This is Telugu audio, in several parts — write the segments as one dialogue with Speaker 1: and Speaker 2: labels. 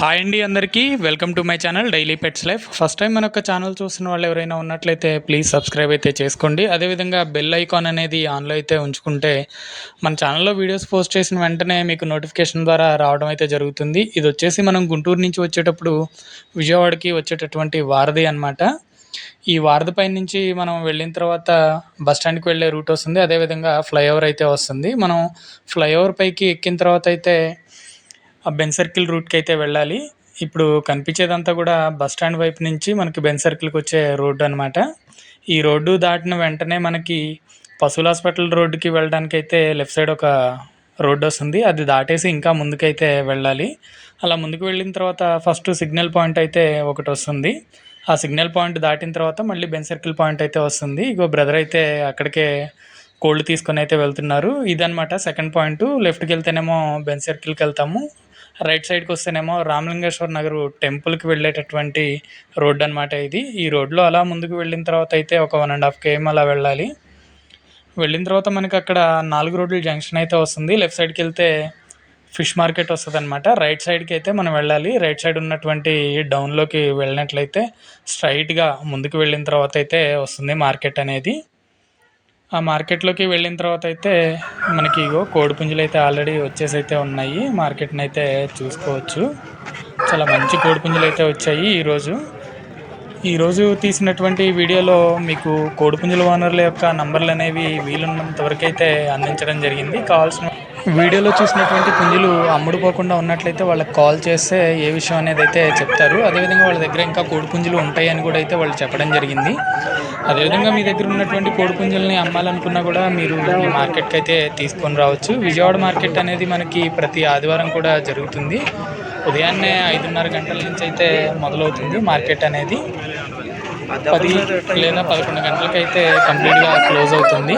Speaker 1: హాయ్ అండి అందరికీ. Welcome to my channel daily pets life. First time మన యొక్క ఛానల్ చూస్తున్న వాళ్ళు ఎవరైనా ఉన్నట్లయితే ప్లీజ్ సబ్స్క్రైబ్ అయితే చేసుకోండి. అదేవిధంగా బెల్ ఐకాన్ అనేది ఆన్లో అయితే ఉంచుకుంటే మన ఛానల్లో వీడియోస్ పోస్ట్ చేసిన వెంటనే మీకు నోటిఫికేషన్ ద్వారా రావడం అయితే జరుగుతుంది. ఇది వచ్చేసి మనం గుంటూరు నుంచి వచ్చేటప్పుడు విజయవాడకి వచ్చేటటువంటి వారధి అనమాట ఈ వారధి పై నుంచి మనం వెళ్ళిన తర్వాత బస్ స్టాండ్కి వెళ్ళే రూట్ వస్తుంది. అదేవిధంగా ఫ్లైఓవర్ అయితే వస్తుంది. మనం ఫ్లైఓవర్ పైకి ఎక్కిన తర్వాత అయితే ఆ బెన్ సర్కిల్ రూట్కి అయితే వెళ్ళాలి. ఇప్పుడు కనిపించేదంతా కూడా బస్ స్టాండ్ వైపు నుంచి మనకి బెన్ సర్కిల్కి వచ్చే రోడ్డు అనమాట ఈ రోడ్డు దాటిన వెంటనే మనకి పశువుల హాస్పిటల్ రోడ్డుకి వెళ్ళడానికి అయితే లెఫ్ట్ సైడ్ ఒక రోడ్డు వస్తుంది. అది దాటేసి ఇంకా ముందుకైతే వెళ్ళాలి. అలా ముందుకు వెళ్ళిన తర్వాత ఫస్ట్ సిగ్నల్ పాయింట్ అయితే ఒకటి వస్తుంది. ఆ సిగ్నల్ పాయింట్ దాటిన తర్వాత మళ్ళీ బెన్ సర్కిల్ పాయింట్ అయితే వస్తుంది. ఇగో బ్రదర్ అయితే అక్కడికే కోల్డ్ తీసుకొని అయితే వెళ్తున్నారు. ఇదనమాట సెకండ్ పాయింట్. లెఫ్ట్కి వెళ్తేనేమో బెన్ సర్కిల్కి వెళ్తాము. రైట్ సైడ్కి వస్తేనేమో రామలింగేశ్వర నగర్ టెంపుల్కి వెళ్ళేటటువంటి రోడ్ అనమాట ఇది. ఈ రోడ్లో అలా ముందుకు వెళ్ళిన తర్వాత అయితే ఒక వన్ అండ్ హాఫ్ కేఎం అలా వెళ్ళాలి. వెళ్ళిన తర్వాత మనకి అక్కడ నాలుగు రోడ్ల జంక్షన్ అయితే వస్తుంది. లెఫ్ట్ సైడ్కి వెళ్తే ఫిష్ మార్కెట్ వస్తుంది అనమాట రైట్ సైడ్కి అయితే మనం వెళ్ళాలి. రైట్ సైడ్ ఉన్నటువంటి డౌన్లోకి వెళ్ళినట్లయితే స్ట్రైట్గా ముందుకు వెళ్ళిన తర్వాత అయితే వస్తుంది మార్కెట్ అనేది. ఆ మార్కెట్లోకి వెళ్ళిన తర్వాత అయితే మనకి ఇగో కోడిపుంజులు అయితే ఆల్రెడీ వచ్చేసి అయితే ఉన్నాయి. మార్కెట్ని అయితే చూసుకోవచ్చు. చాలా మంచి కోడిపుంజులు అయితే వచ్చాయి ఈరోజు. ఈరోజు తీసినటువంటి వీడియోలో మీకు కోడిపుంజుల ఓనర్ల యొక్క నంబర్లు అనేవి వీలున్నంత వరకైతే అయితే అందించడం జరిగింది. కావాల్సిన వీడియోలో చూసినటువంటి పుంజులు అమ్ముడుపోకుండా ఉన్నట్లయితే వాళ్ళకి కాల్ చేస్తే ఏ విషయం అనేది అయితే చెప్తారు. అదేవిధంగా వాళ్ళ దగ్గర ఇంకా కోడి పుంజులు ఉంటాయని కూడా అయితే వాళ్ళు చెప్పడం జరిగింది. అదేవిధంగా మీ దగ్గర ఉన్నటువంటి కోడి పుంజుల్ని అమ్మాలనుకున్నా కూడా మీరు మీ మార్కెట్కి అయితే తీసుకొని రావచ్చు. విజయవాడ మార్కెట్ అనేది మనకి ప్రతి ఆదివారం కూడా జరుగుతుంది. ఉదయాన్నే ఐదున్నర గంటల నుంచి అయితే మొదలవుతుంది మార్కెట్ అనేది. పది లేదా పదకొండు గంటలకైతే కంప్లీట్గా క్లోజ్ అవుతుంది.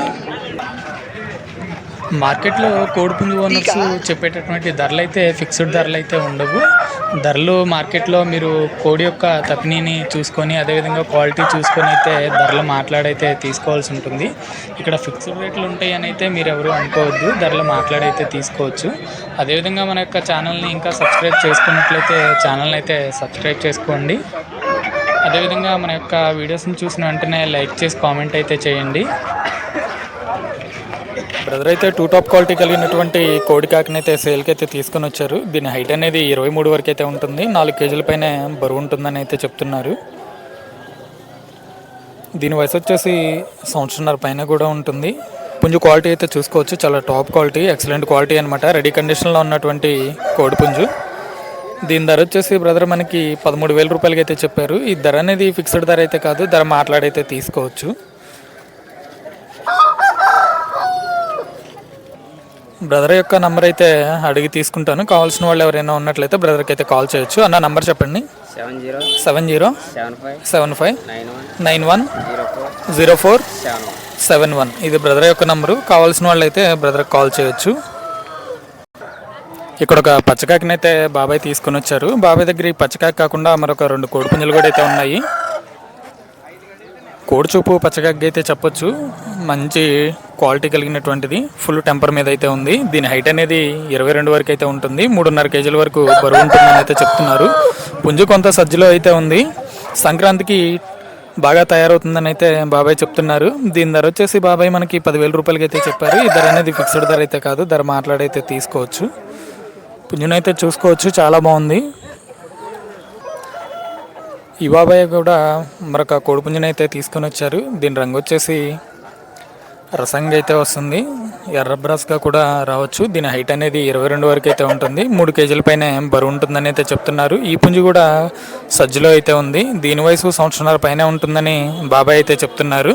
Speaker 1: మార్కెట్లో కోడిపుంజు ఓనర్స్ చెప్పేటటువంటి ధరలు అయితే ఫిక్స్డ్ ధరలు అయితే ఉండవు. ధరలు మార్కెట్లో మీరు కోడి యొక్క తప్నీని చూసుకొని అదేవిధంగా క్వాలిటీ చూసుకొని అయితే ధరలు మాట్లాడైతే తీసుకోవాల్సి ఉంటుంది. ఇక్కడ ఫిక్స్డ్ రేట్లు ఉంటాయి అని అయితే మీరు ఎవరు అనుకోవద్దు. ధరలు మాట్లాడైతే తీసుకోవచ్చు. అదేవిధంగా మన యొక్క ఛానల్ని ఇంకా సబ్స్క్రైబ్ చేసుకున్నట్లయితే ఛానల్ని అయితే సబ్స్క్రైబ్ చేసుకోండి. అదేవిధంగా మన యొక్క వీడియోస్ని చూసిన వెంటనే లైక్ చేసి కామెంట్ అయితే చేయండి. బ్రదర్ అయితే టూ టాప్ క్వాలిటీ కలిగినటువంటి కోడి కాకనైతే అయితే సేల్కి అయితే తీసుకొని వచ్చారు. దీని హైట్ అనేది ఇరవై మూడు వరకు అయితే ఉంటుంది. నాలుగు కేజీల పైన బరువు ఉంటుందని అయితే చెప్తున్నారు. దీని వయసు వచ్చేసి సంవత్సరంన్నర పైన కూడా ఉంటుంది. పుంజు క్వాలిటీ అయితే చూసుకోవచ్చు. చాలా టాప్ క్వాలిటీ ఎక్సలెంట్ క్వాలిటీ అనమాట రెడీ కండిషన్లో ఉన్నటువంటి కోడి పుంజు. దీని ధర వచ్చేసి బ్రదర్ మనకి పదమూడు వేల రూపాయలకి అయితే చెప్పారు. ఈ ధర అనేది ఫిక్స్డ్ ధర అయితే కాదు ధర మాట్లాడైతే తీసుకోవచ్చు. బ్రదర్ యొక్క నంబర్ అయితే అడిగి తీసుకుంటాను. కావాల్సిన వాళ్ళు ఎవరైనా ఉన్నట్లయితే బ్రదర్కి అయితే కాల్ చేయొచ్చు. అన్న నంబర్ చెప్పండి.
Speaker 2: Seven zero
Speaker 1: seven
Speaker 2: five nine one zero four seven one
Speaker 1: ఇది బ్రదర్ యొక్క నంబరు. కావాల్సిన వాళ్ళు అయితే బ్రదర్కి కాల్ చేయొచ్చు. ఇక్కడ ఒక పచ్చకాకిని అయితే బాబాయ్ తీసుకొని వచ్చారు. బాబాయ్ దగ్గర ఈ పచ్చకాకి కాకుండా మరొక రెండు కోడిపుంజులు కూడా అయితే ఉన్నాయి. కోడి చూపు పచ్చకాకి అయితే చెప్పొచ్చు. మంచి క్వాలిటీ కలిగినటువంటిది. ఫుల్ టెంపర్ మీద అయితే ఉంది. దీని హైట్ అనేది ఇరవై రెండు వరకు అయితే ఉంటుంది. మూడున్నర కేజీల వరకు బరువు ఉంటుందని అయితే చెప్తున్నారు. పుంజు కొంత సజ్జలో అయితే ఉంది. సంక్రాంతికి బాగా తయారవుతుందని అయితే బాబాయ్ చెప్తున్నారు. దీని ధర వచ్చేసి బాబాయ్ మనకి పదివేల రూపాయలకి అయితే చెప్పారు. ఈ ధర అనేది ఫిక్స్డ్ ధర అయితే కాదు. ధర మాట్లాడైతే తీసుకోవచ్చు. పుంజునైతే చూసుకోవచ్చు చాలా బాగుంది. ఈ బాబాయ్ కూడా మరొక కోడిపుంజుని అయితే తీసుకొని వచ్చారు. దీని రంగు వచ్చేసి రసంగా అయితే వస్తుంది. ఎర్ర బ్రస్గా కూడా రావచ్చు. దీని హైట్ అనేది ఇరవై రెండు వరకు అయితే ఉంటుంది. మూడు కేజీల పైన బరువు ఉంటుందని అయితే చెప్తున్నారు. ఈ పుంజు కూడా సజ్జలో అయితే ఉంది. దీని వయసు సంవత్సరాల పైన ఉంటుందని బాబాయ్ అయితే చెప్తున్నారు.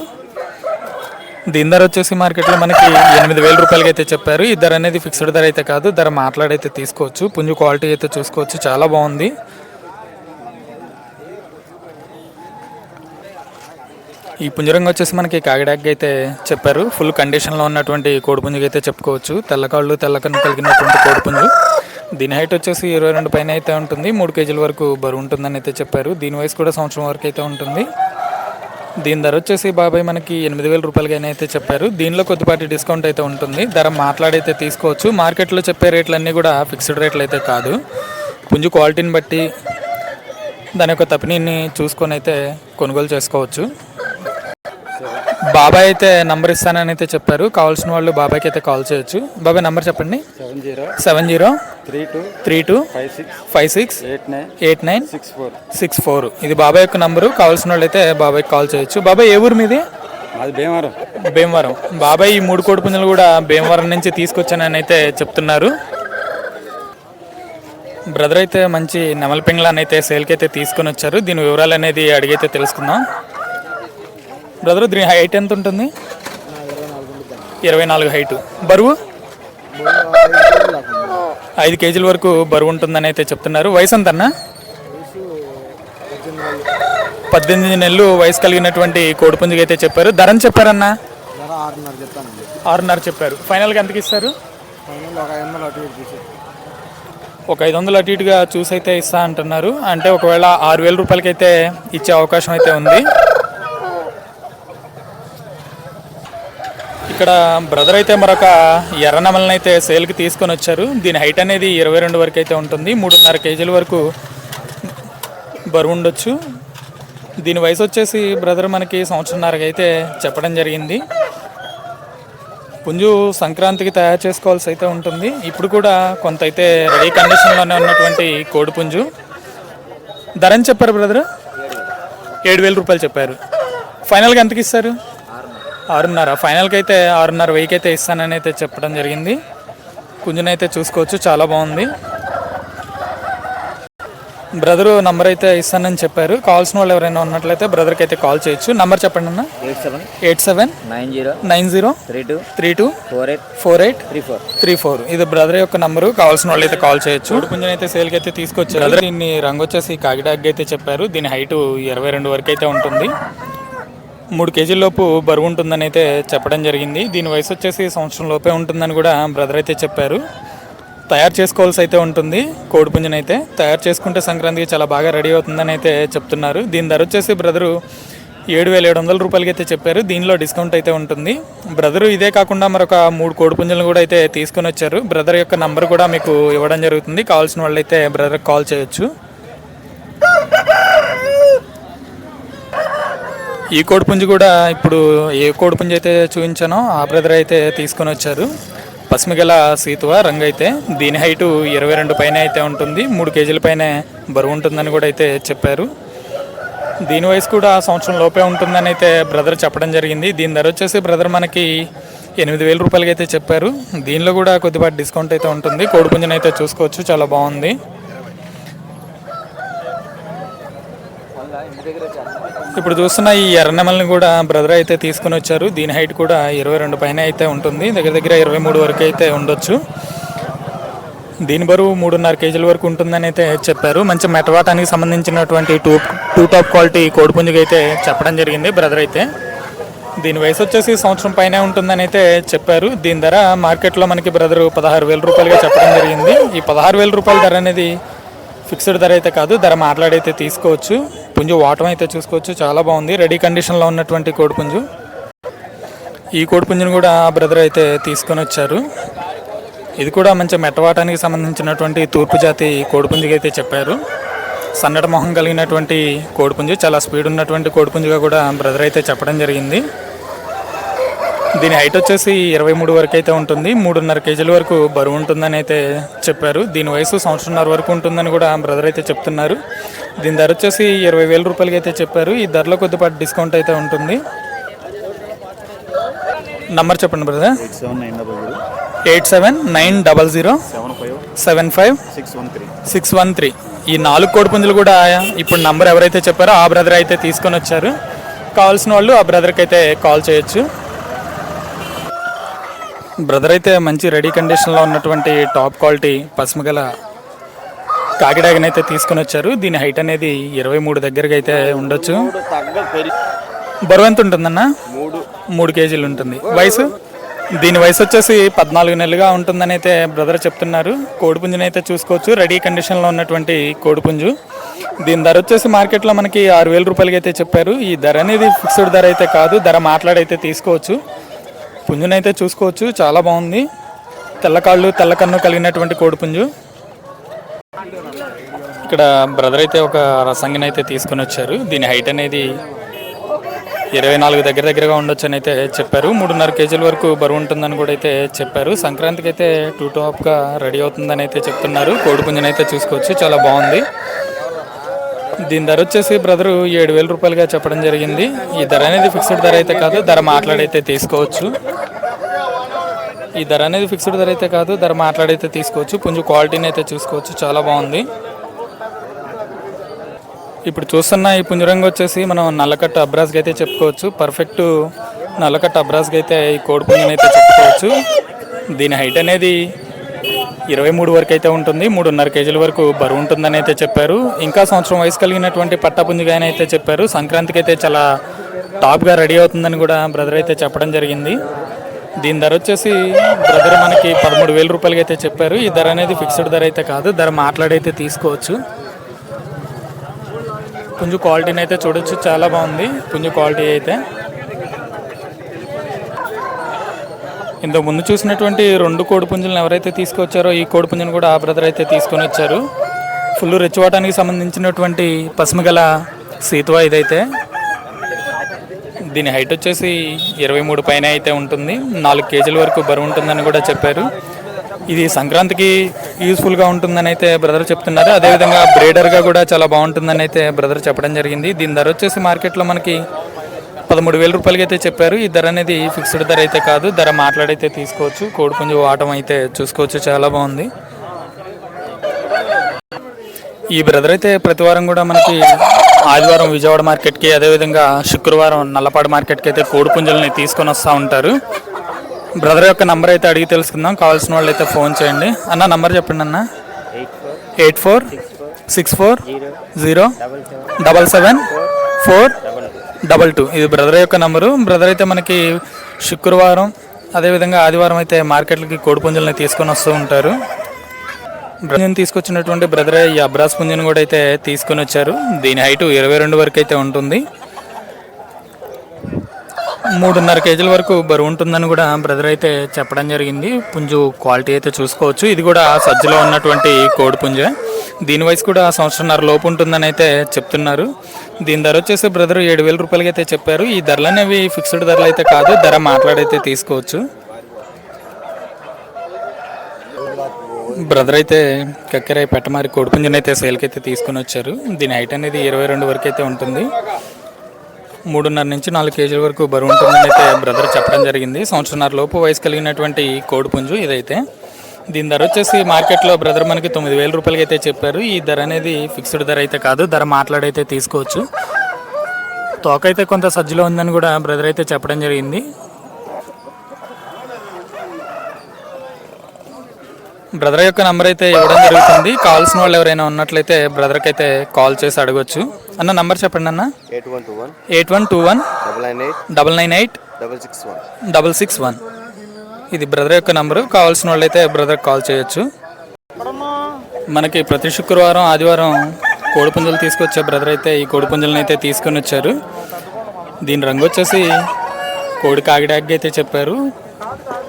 Speaker 1: దీని ధర వచ్చేసి మార్కెట్లో మనకి ఎనిమిది వేల రూపాయలకి అయితే చెప్పారు. ఈ ధర అనేది ఫిక్స్డ్ ధర అయితే కాదు. ధర మాట్లాడైతే తీసుకోవచ్చు. పుంజు క్వాలిటీ అయితే చూసుకోవచ్చు. చాలా బాగుంది. ఈ పుంజరంగా వచ్చేసి మనకి కాకిడాకి అయితే చెప్పారు. ఫుల్ కండిషన్లో ఉన్నటువంటి కోడిపుంజుకి అయితే చెప్పుకోవచ్చు. తెల్లకాళ్ళు తెల్లకన్ను కలిగినటువంటి కోడిపుంజు దీని హైట్ వచ్చేసి ఇరవై రెండు పైన అయితే ఉంటుంది. మూడు కేజీల వరకు బరువు ఉంటుందని అయితే చెప్పారు. దీని వయసు కూడా సంవత్సరం వరకు అయితే ఉంటుంది. దీని ధర వచ్చేసి బాబాయ్ మనకి ఎనిమిది వేల రూపాయలుగానే అయితే చెప్పారు. దీనిలో కొద్దిపాటి డిస్కౌంట్ అయితే ఉంటుంది. ధర మాట్లాడైతే తీసుకోవచ్చు. మార్కెట్లో చెప్పే రేట్లన్నీ కూడా ఫిక్స్డ్ రేట్లు అయితే కాదు. పుంజు క్వాలిటీని బట్టి దాని యొక్క తపినీని చూసుకొని అయితే కొనుగోలు చేసుకోవచ్చు. బాబాయ్ అయితే నంబర్ ఇస్తానని అయితే చెప్పారు. కావాల్సిన వాళ్ళు బాబాయ్కి అయితే కాల్ చేయొచ్చు. బాబాయ్ నంబర్ చెప్పండి.
Speaker 2: Seven zero
Speaker 1: seven zero
Speaker 2: three two
Speaker 1: three two
Speaker 2: five six
Speaker 1: five six
Speaker 2: eight nine
Speaker 1: eight nine
Speaker 2: six four
Speaker 1: six four. ఇది బాబాయ్ యొక్క నంబరు. కావాల్సిన వాళ్ళు అయితే బాబాయ్కి కాల్ చేయొచ్చు. బాబాయ్ ఏ ఊరు మీది?
Speaker 2: అది భీమవరం.
Speaker 1: భీమవరం. బాబాయ్ ఈ మూడు కోడి పుంజులు కూడా భీమవరం నుంచి తీసుకొచ్చానని అయితే చెప్తున్నారు. బ్రదర్ అయితే మంచి నెమల పింగ్లాన్ని అయితే సేల్కి అయితే తీసుకొని వచ్చారు. దీని వివరాలు అనేది అడిగైతే తెలుసుకుందాం. బ్రదర్ దీని హైట్ ఎంత ఉంటుంది? ఇరవై నాలుగు హైటు. బరువు? ఐదు కేజీల వరకు బరువు ఉంటుందని అయితే చెప్తున్నారు. వయసు ఎంతన్నా? పద్దెనిమిది నెలలు వయసు కలిగినటువంటి కోడిపుంజుకి అయితే చెప్పారు. ధరని చెప్పారన్నా?
Speaker 2: ధర ఆరున్నర
Speaker 1: ఆరున్నర చెప్పారు. ఫైనల్గా ఎంతకి ఇస్తారు?
Speaker 2: ఒక ఐదు వందలు అటు
Speaker 1: ఇటుగా చూసి అయితే ఇస్తా అంటున్నారు. అంటే ఒకవేళ ఆరు వేల రూపాయలకైతే ఇచ్చే అవకాశం అయితే ఉంది. ఇక్కడ బ్రదర్ అయితే మరొక ఎర్రనమలని అయితే సేల్కి తీసుకొని వచ్చారు. దీని హైట్ అనేది ఇరవై రెండు వరకు అయితే ఉంటుంది. మూడున్నర కేజీల వరకు బరువు ఉండొచ్చు. దీని వయసు వచ్చేసి బ్రదర్ మనకి సంవత్సరంన్నరకి అయితే చెప్పడం జరిగింది. పుంజు సంక్రాంతికి తయారు చేసుకోవాల్సి అయితే ఉంటుంది. ఇప్పుడు కూడా కొంత అయితే రెడీ కండిషన్లోనే ఉన్నటువంటి కోడి పుంజు. ధర చెప్పారు బ్రదర్? ఏడు వేల రూపాయలు చెప్పారు. ఫైనల్గా ఎంతకి ఇస్తారు? ఆరున్నర. ఫైనల్కి అయితే ఆరున్నర వెయ్యికి అయితే ఇస్తానని అయితే చెప్పడం జరిగింది. పుంజునైతే చూసుకోవచ్చు చాలా బాగుంది. బ్రదరు నంబర్ అయితే ఇస్తానని చెప్పారు. కావాల్సిన వాళ్ళు ఎవరైనా ఉన్నట్లయితే బ్రదర్కి అయితే కాల్ చేయొచ్చు. నంబర్ చెప్పండి అన్న.
Speaker 2: Eight seven.
Speaker 1: Eight seven.
Speaker 2: Nine zero.
Speaker 1: Nine zero.
Speaker 2: Three two.
Speaker 1: Three two.
Speaker 2: Four eight.
Speaker 1: Four eight.
Speaker 2: Three four.
Speaker 1: Three four. ఇది బ్రదర్ యొక్క నంబరు. కావాల్సిన వాళ్ళు అయితే కాల్ చేయొచ్చు. పుంజన్ అయితే సేల్కి అయితే తీసుకొచ్చారు దీన్ని రంగు వచ్చేసి కాకిడాగ్ అయితే చెప్పారు. దీని హైట్ ఇరవై రెండు వరకు అయితే ఉంటుంది. మూడు కేజీల లోపు బరువు ఉంటుందని అయితే చెప్పడం జరిగింది. దీని వయసు వచ్చేసి సంవత్సరం లోపే ఉంటుందని కూడా బ్రదర్ అయితే చెప్పారు. తయారు చేసుకోవాల్సి అయితే ఉంటుంది. కోడి అయితే తయారు చేసుకుంటే సంక్రాంతికి చాలా బాగా రెడీ అవుతుందని అయితే చెప్తున్నారు. దీని ధర వచ్చేసి బ్రదరు ఏడు వేల ఏడు వందల రూపాయలకి అయితే చెప్పారు. దీనిలో డిస్కౌంట్ అయితే ఉంటుంది. బ్రదరు ఇదే కాకుండా మరొక మూడు కోడిపుంజులను కూడా అయితే తీసుకొని వచ్చారు. బ్రదర్ యొక్క నంబర్ కూడా మీకు ఇవ్వడం జరుగుతుంది. కావాల్సిన వాళ్ళు అయితే బ్రదర్కి కాల్ చేయొచ్చు. ఈ కోడిపుంజు కూడా ఇప్పుడు ఏ కోడిపుంజు అయితే చూపించానో ఆ బ్రదర్ అయితే తీసుకొని వచ్చారు. పసుమిగల సీతువ రంగు అయితే దీని హైటు ఇరవై రెండు పైన అయితే ఉంటుంది. మూడు కేజీల పైన బరువు ఉంటుందని కూడా అయితే చెప్పారు. దీని వయసు కూడా సంవత్సరం లోపే ఉంటుందని అయితే బ్రదర్ చెప్పడం జరిగింది. దీని ధర వచ్చేసి బ్రదర్ మనకి ఎనిమిది వేల రూపాయలకి అయితే చెప్పారు. దీనిలో కూడా కొద్దిపాటి డిస్కౌంట్ అయితే ఉంటుంది. కోడిపుంజుని అయితే చూసుకోవచ్చు. చాలా బాగుంది. ఇప్పుడు చూస్తున్న ఈ ఎర్రనెమల్ని కూడా బ్రదర్ అయితే తీసుకుని వచ్చారు. దీని హైట్ కూడా ఇరవై రెండు పైన అయితే ఉంటుంది. దగ్గర దగ్గర ఇరవై మూడు వరకు అయితే ఉండొచ్చు. దీని బరువు మూడున్నర కేజీల వరకు ఉంటుందని అయితే చెప్పారు. మంచి మెటవాటానికి సంబంధించినటువంటి టూ టూ టాప్ క్వాలిటీ కోడిపుంజుకి అయితే చెప్పడం జరిగింది బ్రదర్ అయితే. దీని వయసు వచ్చేసి సంవత్సరం పైనే ఉంటుందని అయితే చెప్పారు. దీని ధర మార్కెట్లో మనకి బ్రదరు పదహారు వేల రూపాయలుగా చెప్పడం జరిగింది. ఈ పదహారు వేల రూపాయల ధర అనేది ఫిక్స్డ్ ధర అయితే కాదు. ధర మాట్లాడైతే తీసుకోవచ్చు. పుంజు వాటం అయితే చూసుకోవచ్చు. చాలా బాగుంది. రెడీ కండిషన్లో ఉన్నటువంటి కోడిపుంజు ఈ కోడిపుంజును కూడా ఆ బ్రదర్ అయితే తీసుకొని వచ్చారు. ఇది కూడా మంచి మెట్టవాటానికి సంబంధించినటువంటి తూర్పు జాతి కోడిపుంజుగా అయితే చెప్పారు. సన్నట మొహం కలిగినటువంటి కోడిపుంజు చాలా స్పీడ్ ఉన్నటువంటి కోడిపుంజుగా కూడా బ్రదర్ అయితే చెప్పడం జరిగింది. దీని హైట్ వచ్చేసి ఇరవై మూడు వరకు అయితే ఉంటుంది. మూడున్నర కేజీల వరకు బరువు ఉంటుందని అయితే చెప్పారు. దీని వయసు సంవత్సరంన్నర వరకు ఉంటుందని కూడా బ్రదర్ అయితే చెప్తున్నారు. దీని ధర వచ్చేసి ఇరవై వేల రూపాయలకి అయితే చెప్పారు. ఈ ధరలో కొద్దిపాటి డిస్కౌంట్ అయితే ఉంటుంది. నంబర్ చెప్పండి brother.
Speaker 2: Eight seven nine double zero.
Speaker 1: Seven
Speaker 2: five six one three.
Speaker 1: ఈ నాలుగు కోడి పుంజులు కూడా ఇప్పుడు నంబర్ ఎవరైతే చెప్పారో ఆ బ్రదర్ అయితే తీసుకొని వచ్చారు. కావాల్సిన వాళ్ళు ఆ బ్రదర్కి అయితే కాల్ చేయొచ్చు. బ్రదర్ అయితే మంచి రెడీ కండిషన్లో ఉన్నటువంటి టాప్ క్వాలిటీ పసుమగల కాకిడాగని అయితే తీసుకొని వచ్చారు. దీని హైట్ అనేది ఇరవై మూడు దగ్గరగా అయితే ఉండొచ్చు. బరువు ఎంత ఉంటుందన్న?
Speaker 2: మూడు
Speaker 1: మూడు కేజీలు ఉంటుంది. వయసు? దీని వయసు వచ్చేసి పద్నాలుగు నెలలుగా ఉంటుందని అయితే బ్రదర్ చెప్తున్నారు. కోడిపుంజుని అయితే చూసుకోవచ్చు. రెడీ కండిషన్లో ఉన్నటువంటి కోడిపుంజు. దీని ధర వచ్చేసి మార్కెట్లో మనకి ఆరు వేల రూపాయలకి అయితే చెప్పారు. ఈ ధర అనేది ఫిక్స్డ్ ధర అయితే కాదు. ధర మాట్లాడైతే తీసుకోవచ్చు. పుంజునైతే చూసుకోవచ్చు. చాలా బాగుంది. తెల్లకాళ్ళు తెల్లకన్ను కలిగినటువంటి కోడిపుంజు ఇక్కడ బ్రదర్ అయితే ఒక రసంగిని అయితే తీసుకొని వచ్చారు. దీని హైట్ అనేది ఇరవై నాలుగు దగ్గర దగ్గరగా ఉండొచ్చు అని అయితే చెప్పారు. మూడున్నర కేజీల వరకు బరువు ఉంటుందని కూడా అయితే చెప్పారు. సంక్రాంతికి అయితే టూ టాప్గా రెడీ అవుతుందని అయితే చెప్తున్నారు. కోడిపుంజనైతే చూసుకోవచ్చు. చాలా బాగుంది. దీని ధర వచ్చేసి బ్రదరు ఏడు వేల రూపాయలుగా చెప్పడం జరిగింది. ఈ ధర అనేది ఫిక్స్డ్ ధర అయితే కాదు ధర మాట్లాడైతే తీసుకోవచ్చు. ఈ ధర అనేది ఫిక్స్డ్ ధర అయితే కాదు ధర మాట్లాడైతే తీసుకోవచ్చు. పుంజు క్వాలిటీని అయితే చూసుకోవచ్చు చాలా బాగుంది. ఇప్పుడు చూస్తున్న ఈ పుంజరంగు వచ్చేసి మనం నల్లకట్ట అబ్రాస్కి అయితే చెప్పుకోవచ్చు. పర్ఫెక్ట్ నల్లకట్ట అబ్రాస్కి అయితే ఈ కోడి అయితే చెప్పుకోవచ్చు. దీని హైట్ అనేది ఇరవై మూడు వరకు అయితే ఉంటుంది మూడున్నర కేజీల వరకు బరువు ఉంటుందని అయితే చెప్పారు. ఇంకా సంవత్సరం వయసు కలిగినటువంటి పట్టపుంజిగా అయితే చెప్పారు. సంక్రాంతికి అయితే చాలా టాప్గా రెడీ అవుతుందని కూడా బ్రదర్ అయితే చెప్పడం జరిగింది. దీని ధర వచ్చేసి బ్రదర్ మనకి పదమూడు వేల రూపాయలకి అయితే చెప్పారు. ఈ ధర అనేది ఫిక్స్డ్ ధర అయితే కాదు ధర మాట్లాడైతే తీసుకోవచ్చు. పుంజు క్వాలిటీని అయితే చూడొచ్చు చాలా బాగుంది పుంజు క్వాలిటీ అయితే. ఇంతకు ముందు చూసినటువంటి రెండు కోడిపుంజులను ఎవరైతే తీసుకొచ్చారో ఈ కోడిపుంజును కూడా ఆ బ్రదర్ అయితే తీసుకొని వచ్చారు. ఫుల్ రెచ్చివాటానికి సంబంధించినటువంటి పసుమ గల సీతువా ఇదైతే. దీని హైట్ వచ్చేసి ఇరవై మూడు పైన అయితే ఉంటుంది. నాలుగు కేజీల వరకు బరువు ఉంటుందని కూడా చెప్పారు. ఇది సంక్రాంతికి యూస్ఫుల్గా ఉంటుందని అయితే బ్రదర్ చెప్తున్నారు. అదేవిధంగా బ్రేడర్గా కూడా చాలా బాగుంటుందని అయితే బ్రదర్ చెప్పడం జరిగింది. దీని ధర వచ్చేసి మార్కెట్లో మనకి పదమూడు వేల రూపాయలకి అయితే చెప్పారు. ఈ ధర అనేది ఫిక్స్డ్ ధర అయితే కాదు. ధర మాట్లాడైతే తీసుకోవచ్చు. కోడిపుంజు వాటం అయితే చూసుకోవచ్చు. చాలా బాగుంది. ఈ బ్రదర్ అయితే ప్రతి వారం కూడా మనకి ఆదివారం విజయవాడ మార్కెట్కి అదేవిధంగా శుక్రవారం నల్లపాడు మార్కెట్కి అయితే కోడిపుంజులని తీసుకొని వస్తూ ఉంటారు. బ్రదర్ యొక్క నంబర్ అయితే అడిగి తెలుసుకుందాం. కావాల్సిన వాళ్ళు అయితే ఫోన్ చేయండి. అన్న నంబర్ చెప్పండి అన్న.
Speaker 2: Eight four
Speaker 1: six four zero
Speaker 2: double seven
Speaker 1: four
Speaker 2: double two.
Speaker 1: ఇది బ్రదర్ యొక్క నంబరు. బ్రదర్ అయితే మనకి శుక్రవారం అదేవిధంగా ఆదివారం అయితే మార్కెట్లకి కోడి పుంజులని తీసుకొని వస్తూ ఉంటారు. పుంజుని తీసుకొచ్చినటువంటి బ్రదర్ ఈ అబ్రాస్ పుంజుని కూడా అయితే తీసుకొని వచ్చారు. దీని హైటు ఇరవై రెండు వరకు అయితే ఉంటుంది. మూడున్నర కేజీల వరకు బరువు ఉంటుందని కూడా బ్రదర్ అయితే చెప్పడం జరిగింది. పుంజు క్వాలిటీ అయితే చూసుకోవచ్చు. ఇది కూడా సజ్జలో ఉన్నటువంటి కోడి పుంజ. దీని వయసు కూడా సంవత్సరంన్నర లోపు ఉంటుందని అయితే చెప్తున్నారు. దీని ధర వచ్చేసి బ్రదర్ ఏడు వేల రూపాయలకి అయితే చెప్పారు. ఈ ధరలు అనేవి ఫిక్స్డ్ ధరలు అయితే కాదు ధర మాట్లాడైతే తీసుకోవచ్చు. బ్రదర్ అయితే కక్కెరాయి పెట్టమారి కోడిపుంజనైతే సేల్కి అయితే తీసుకుని వచ్చారు. దీని హైట్ అనేది ఇరవై రెండు వరకు అయితే ఉంటుంది. మూడున్నర నుంచి నాలుగు కేజీల వరకు బరువు ఉంటుందని అయితే బ్రదర్ చెప్పడం జరిగింది. సంవత్సరంన్నర లోపు వయసు కలిగినటువంటి కోడిపుంజు ఇదైతే. దీని ధర వచ్చేసి మార్కెట్లో బ్రదర్ మనకి తొమ్మిది వేల రూపాయలకి అయితే చెప్పారు. ఈ ధర అనేది ఫిక్స్డ్ ధర అయితే కాదు. ధర మాట్లాడైతే తీసుకోవచ్చు. తోకైతే కొంత సజ్జలో ఉందని కూడా బ్రదర్ అయితే చెప్పడం జరిగింది. బ్రదర్ యొక్క నంబర్ అయితే ఇవ్వడం జరుగుతుంది. కావాల్సిన వాళ్ళు ఎవరైనా ఉన్నట్లయితే బ్రదర్కి అయితే కాల్ చేసి అడగొచ్చు. అన్న నంబర్ చెప్పండి అన్న.
Speaker 2: Eight one two one double nine eight
Speaker 1: double
Speaker 2: six one.
Speaker 1: ఇది బ్రదర్ యొక్క నంబరు. కావాల్సిన వాళ్ళైతే బ్రదర్ కాల్ చేయొచ్చు. మనకి ప్రతి శుక్రవారం ఆదివారం కోడిపుంజలు తీసుకొచ్చే బ్రదర్ అయితే ఈ కోడిపుంజలను అయితే తీసుకొని వచ్చారు. దీని రంగు వచ్చేసి కోడి కాకిడాగ్గా అయితే చెప్పారు.